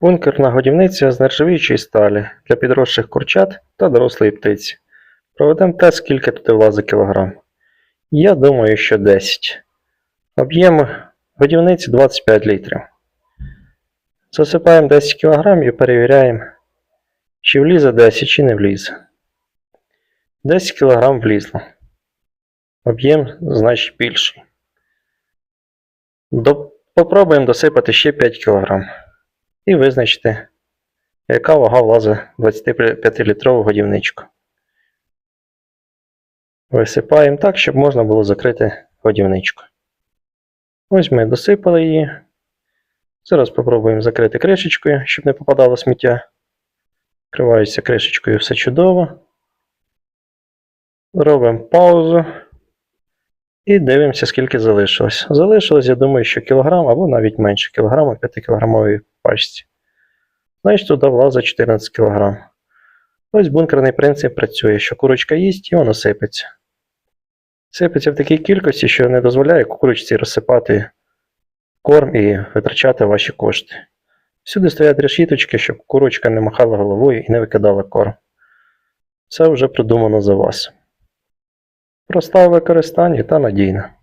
Бункерна годівниця з нержавіючої сталі для підросших курчат та дорослої птиці. Проведемо тест, скільки туди влазить кілограм. Я думаю, що 10. Об'єм годівниці 25 літрів. Засипаємо 10 кг і перевіряємо, чи влізе 10, чи не влізе. 10 кг влізло. Об'єм значить більший. До... Попробуємо досипати ще 5 кг і визначити, яка вага влазить 25-літрову годівничку. Висипаємо так, щоб можна було закрити годівничку. Ось ми досипали її. Зараз спробуємо закрити кришечкою, щоб не попадало сміття. Вкриваюся кришечкою все чудово. Робимо паузу. І дивимося, скільки залишилось. Залишилось, я думаю, що кілограм або навіть менше кілограма 5 кілограмовій пачці. Значить, туди влазить 14 кг. Ось бункерний принцип працює, що курочка їсть і воно сипеться. Сипеться в такій кількості, що не дозволяє курочці розсипати корм і витрачати ваші кошти. Всюди стоять решіточки, щоб курочка не махала головою і не викидала корм. Все вже придумано за вас. Проста в використанні та надійна.